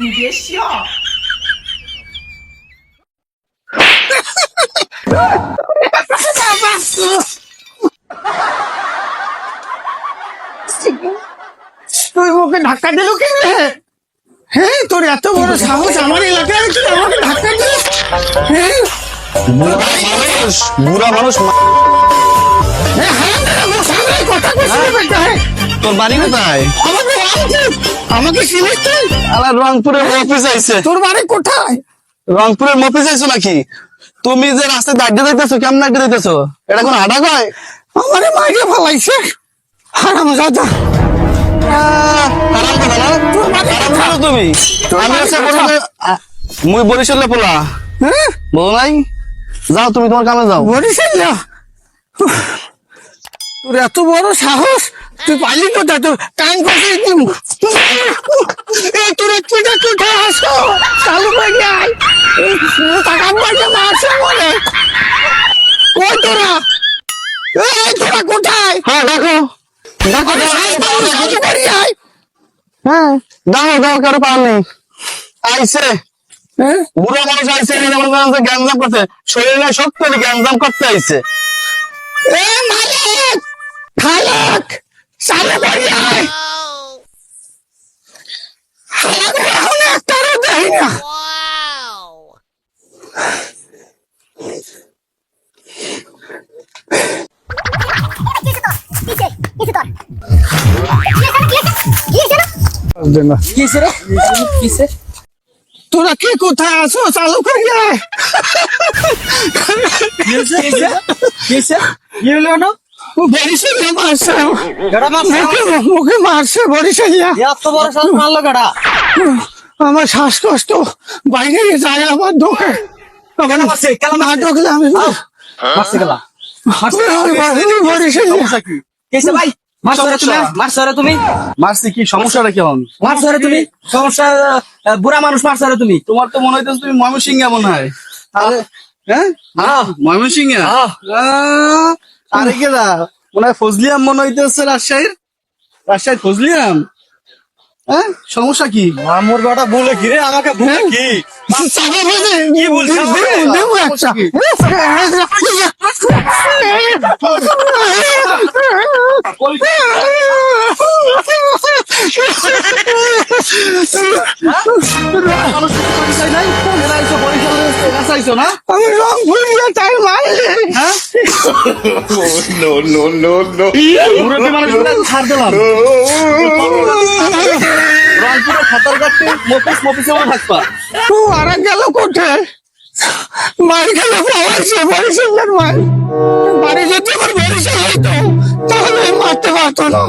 你别笑。 তুই ওকে ধাক্কা দিল কে রে হ্যাঁ তোর এত বড় সাহস আমার এলাকায় তুই আমাকে ধাক্কা দিল হ্যাঁ মানুষ বুড়া মানুষ হ্যাঁ, হ্যাঁ, আমার সামনে কথা কইছিস বেটা, হ্যাঁ। তোর বাড়ি কোথায় আমাকে চিনিস তুই? আলা রংপুরের মফিস আইছে। তোর বাড়ি কোথায়? রংপুরের মফিস আইছো নাকি? তুমি যে রাস্তায় দাঁড়িয়ে দিতেছো কেমন দাঁড়িয়ে দিতেছো এটা কোন হাঁটা কয়? আমারে মাইরে ফেলাইছে। হারাম দাদা হারাম হারাম তুমি? আমি হচ্ছে বরিশালে- আ, মুই বরিশালে পোলা। হ্যাঁ? বলো নাই? যাও তুমি তোমার কামে যাও। বরিশাল? যা তোর এত বড় সাহস। তুই পালি কোথায়? তোর টাইম পাশে তোর চিটা কোথায় আসো টাকা পয়সা মারছে বলে। ওই তোরা। এই তোরা কোথায়? হ্যাঁ দেখো। দেখো। হ্যাঁ। দাও দাও কারও পাওয়ার নেই। হ্যাঁ বুড়ো মানুষ মনে যে গ্যাঞ্জাম করতে শরীরে শক্তি গ্যাঞ্জাম করতে আইসে। এ মালিক! খালাক! তোরা কে কোথায় আসো চালু করে গেলে আয় ও বরিশালে মারছে। মুখে মুখে মারছে বরিশালিয়া আমার শ্বাসকষ্ট বাইরে যায় আমার ঢোকে আমার না ঢুকলে আমি বরিশালিয়া তুমি মারছি কি? সমস্যাটা কেমন মারছো রে তুমি? সমস্যা বুড়া মানুষ মারছো রে তুমি? তোমার তো মনে হইতেছে তুমি ময়মনসিংহে মনে হয়। হ্যাঁ? ময়মনসিংহে? দা মনে হয় ফজলিয়াম মনে হইতেছে রাজশাহীর। রাজশাহীর ফজলিয়াম? হ্যাঁ? সমস্যা কি? মামুর বেটা বলে কি রে? আমাকে বলে কি? কি বলছো? দেবো একটা। মানুষ নাই। চাইছো না? আমি রং ভুলিয়ে তাই মারলে হ্যাঁ? No, no, no, no. মুরব্বী মানুষ ছাড় দিলাম। রংপুরে খাতার কাটতে মফিস মফিসে মনে থাকবা। ও আরা গেল কোথায়? মার গেল পাওয়াছে বরিশালের মার বাড়ি যদি আমার বরিশাল হইতো তাহলে মারতে পারতো না।